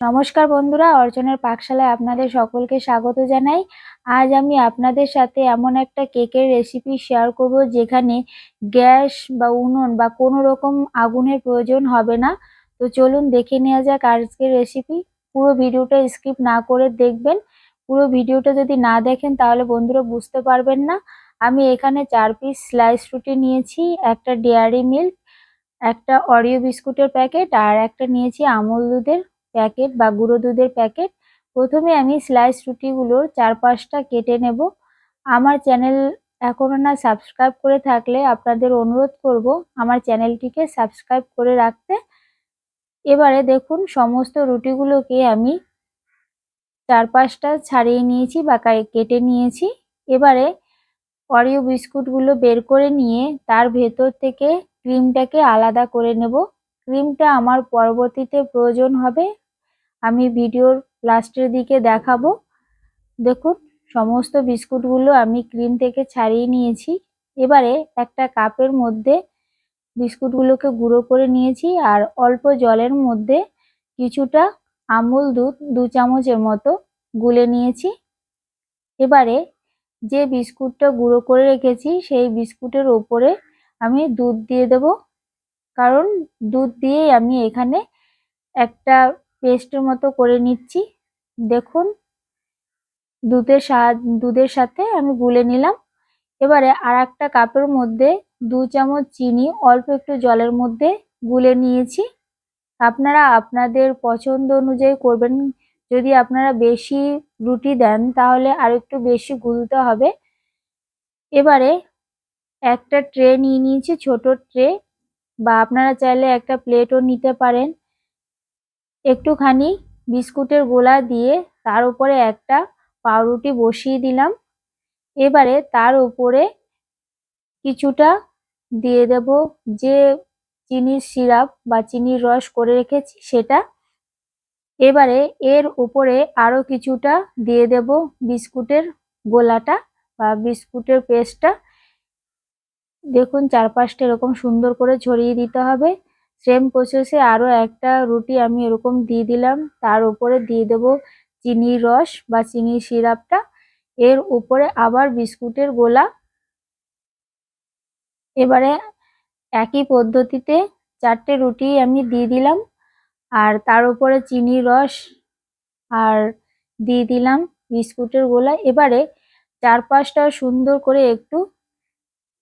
নমস্কার বন্ধুরা অর্জনের পাকশালায় আপনাদের সকলকে স্বাগত জানাই। আজ আমি আপনাদের সাথে এমন একটা কেকের রেসিপি শেয়ার করব যেখানে গ্যাস বা উনুন বা কোনো রকম আগুনের প্রয়োজন হবে না। তো চলুন দেখে নেওয়া যাক আজকের রেসিপি পুরো ভিডিওটা স্কিপ না করে দেখবেন। পুরো ভিডিওটা যদি না দেখেন, তাহলে বন্ধুরা বুঝতে পারবেন না। আমি এখানে চার পিস স্লাইস রুটি নিয়েছি, একটা ডেয়ারি মিল্ক একটা অরিও বিস্কুটের প্যাকেট আর একটা নিয়েছি আমুল দুধের প্যাকেট বা গুঁড়ো দুধের প্যাকেট, প্রথমে আমি স্লাইস রুটিগুলোর চার পাঁচটা কেটে নেব। আমার চ্যানেল এখনও না সাবস্ক্রাইব করে থাকলে আপনাদের অনুরোধ করব আমার চ্যানেলটিকে সাবস্ক্রাইব করে রাখতে। এবারে দেখুন, সমস্ত রুটিগুলোকে আমি চার পাঁচটা ছাড়িয়ে নিয়েছি বা কেটে নিয়েছি। এবারে অরিও বিস্কুটগুলো বের করে নিয়ে তার ভেতর থেকে ক্রিমটাকে আলাদা করে নেব। ক্রিমটা আমার পরবর্তীতে প্রয়োজন হবে। আমি ভিডিওর লাস্টের দিকে দেখাবো। দেখুন, সমস্ত বিস্কুটগুলো আমি ক্রিম থেকে ছাড়িয়ে নিয়েছি। এবারে একটা কাপের মধ্যে বিস্কুটগুলোকে গুঁড়ো করে নিয়েছি আর অল্প জলের মধ্যে কিছুটা আমুল দুধ দু চামচের মতো গুলে নিয়েছি। এবারে যে বিস্কুটটা গুঁড়ো করে রেখেছি, সেই বিস্কুটের ওপরে আমি দুধ দিয়ে দেব। কারণ দুধ দিয়েই আমি এখানে একটা পেস্টের মতো করে নিচ্ছি। দেখুন, দুধের দুধের সাথে আমি গুলে নিলাম। এবারে আর একটা কাপের মধ্যে দু চামচ চিনি, অল্প একটু জলের মধ্যে গুলে নিয়েছি। আপনারা আপনাদের পছন্দ অনুযায়ী করবেন। যদি আপনারা বেশি রুটি দেন, তাহলে আর একটু বেশি গুলতে হবে। এবারে একটা ট্রে নিয়ে নিয়েছি, ছোট ট্রে। বা আপনারা চাইলে একটা প্লেটও নিতে পারেন। একটুখানি বিস্কুটের গোলা দিয়ে তার উপরে একটা পাউরুটি বসিয়ে দিলাম। এবারে তার উপরে কিছুটা দিয়ে দেব যে চিনির সিরাপ বা চিনির রস করে রেখেছি সেটা। এবারে এর উপরে আরও কিছুটা দিয়ে দেব বিস্কুটের গোলাটা বা বিস্কুটের পেস্টটা। দেখুন, চারপাশটা এরকম সুন্দর করে ছড়িয়ে দিতে হবে। সেম প্রসেসে আরও একটা রুটি আমি এরকম দিয়ে দিলাম। তার উপরে দিয়ে দেব চিনির রস বা চিনির সিরাপটা। এর উপরে আবার বিস্কুটের গোলা। এবারে একই পদ্ধতিতে চারটে রুটি আমি দিয়ে দিলাম। আর তার উপরে চিনির রস আর দিয়ে দিলাম বিস্কুটের গোলা। এবারে চারপাশটা সুন্দর করে একটু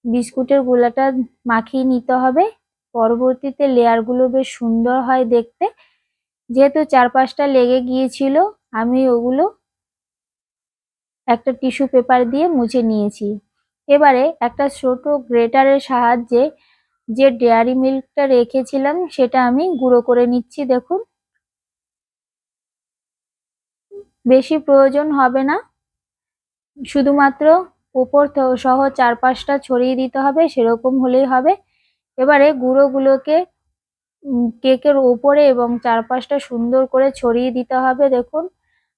বিস্কুটের গোলাটা মাখিয়ে নিতে হবে। পরবর্তীতে লেয়ারগুলো বেশ সুন্দর হয় দেখতে। যেহেতু চার পাঁচটা লেগে গিয়েছিল, আমি ওগুলো একটা টিস্যু পেপার দিয়ে মুছে নিয়েছি। এবারে একটা ছোট গ্রেটারের সাহায্যে যে ডেয়ারি মিল্কটা রেখেছিলাম, সেটা আমি গুঁড়ো করে নিচ্ছি, দেখুন। বেশি প্রয়োজন হবে না। শুধুমাত্র উপর সহ চারপাশটা ছড়িয়ে দিতে হবে, সেরকম হলেই হবে। এবারে গুঁড়োগুলোকে কেকের ওপরে এবং চারপাশটা সুন্দর করে ছড়িয়ে দিতে হবে, দেখুন।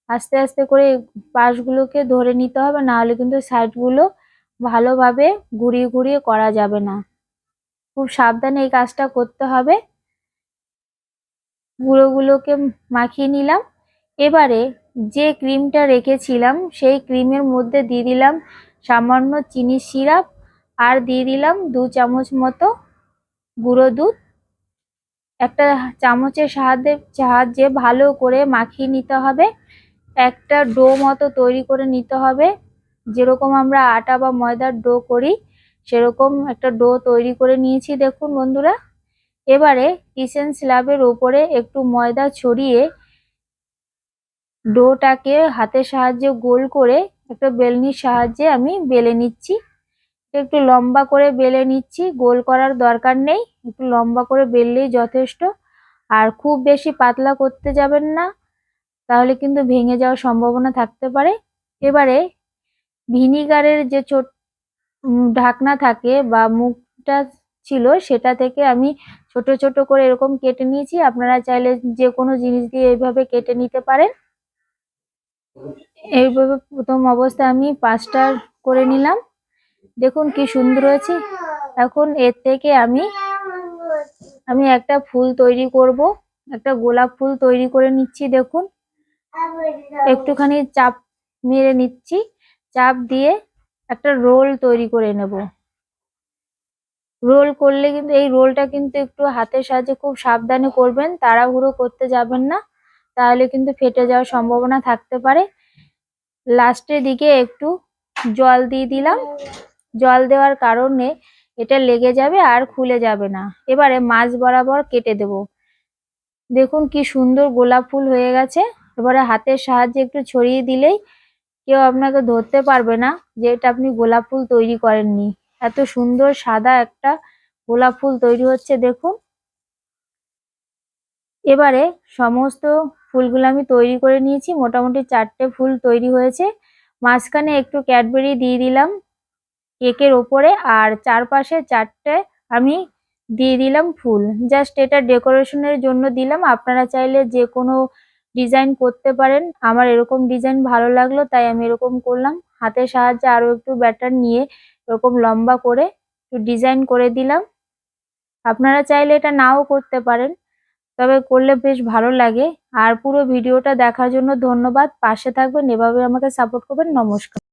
আস্তে আস্তে করে পাশগুলোকে ধরে নিতে হবে, নাহলে কিন্তু সাইডগুলো ভালোভাবে ঘুরিয়ে ঘুরিয়ে করা যাবে না। খুব সাবধানে এই কাজটা করতে হবে। গুঁড়োগুলোকে মাখিয়ে নিলাম। এবারে যে ক্রিমটা রেখেছিলাম, সেই ক্রিমের মধ্যে দিয়ে দিলাম সামান্য চিনি সিরাপ আর দিয়ে দিলাম দু চামচ মতো গুঁড়ো দুধ। একটা চামচের সাহায্যে সাহায্যে ভালো করে মাখিয়ে নিতে হবে। একটা ডো মতো তৈরি করে নিতে হবে। যেরকম আমরা আটা বা ময়দার ডো করি, সেরকম একটা ডো তৈরি করে নিয়েছি। দেখুন বন্ধুরা, এবারে কিচেন স্ল্যাবের ওপরে একটু ময়দা ছড়িয়ে ডোটাকে হাতের সাহায্যে গোল করে একটা বেলনির সাহায্যে আমি বেলে নিচ্ছি। একটু লম্বা করে বেলে নিচ্ছি, গোল করার দরকার নেই। একটু লম্বা করে বেললেই যথেষ্ট। আর খুব বেশি পাতলা করতে যাবেন না, তাহলে কিন্তু ভেঙে যাওয়ার সম্ভাবনা থাকতে পারে। এবারে ভিনিগারের যে ছোট ঢাকনা থাকে বা মুখটা ছিল, সেটা থেকে আমি ছোট ছোট করে এরকম কেটে নিয়েছি। আপনারা চাইলে যে কোনো জিনিস দিয়ে এইভাবে কেটে নিতে পারেন। এইভাবে প্রথম অবস্থায় আমি পাঁচটা করে নিলাম। দেখুন কি সুন্দর হয়েছে। এখন এর থেকে আমি আমি একটা ফুল তৈরি করব। একটা গোলাপ ফুল তৈরি করে নিচ্ছি, দেখুন। একটুখানি চাপ মেরে নিচ্ছি। চাপ দিয়ে একটা রোল তৈরি করে নেব। রোল করলে কিন্তু, এই রোলটা কিন্তু একটু হাতের সাহায্যে খুব সাবধানে করবেন, তাড়াহুড়ো করতে যাবেন না। তাহলে কিন্তু ফেটে যাওয়ার সম্ভাবনা থাকতে পারে। লাস্টের দিকে একটু জল দিয়ে দিলাম। জল দেওয়ার কারণে এটা লেগে যাবে আর খুলে যাবে না। এবারে মাছ বরাবর কেটে দেব। দেখুন কি সুন্দর গোলাপ ফুল হয়ে গেছে। এবারে হাতের সাহায্যে একটু ছড়িয়ে দিলেই কেউ আপনাকে ধরতে পারবে না যে এটা আপনি গোলাপ ফুল তৈরি করেননি। এত সুন্দর সাদা একটা গোলাপ ফুল তৈরি হচ্ছে, দেখুন। এবারে সমস্ত ফুলগুলো আমি তৈরি করে নিয়েছি। মোটামুটি চারটে ফুল তৈরি হয়েছে। মাঝখানে একটু ক্যাডবেরি দিয়ে দিলাম কেকের ওপরে আর চারপাশে চারটে আমি দিয়ে দিলাম ফুল। জাস্ট এটা ডেকোরেশনের জন্য দিলাম। আপনারা চাইলে যে কোনো ডিজাইন করতে পারেন। আমার এরকম ডিজাইন ভালো লাগল, তাই আমি এরকম করলাম। হাতের সাহায্যে আরও একটু ব্যাটার নিয়ে এরকম লম্বা করে একটু ডিজাইন করে দিলাম। আপনারা চাইলে এটা নাও করতে পারেন। তবে করলে বেশ ভালো লাগে। আর পুরো ভিডিওটা দেখার জন্য ধন্যবাদ। পাশে থাকবেন। এভাবে আমাকে সাপোর্ট করবেন। নমস্কার।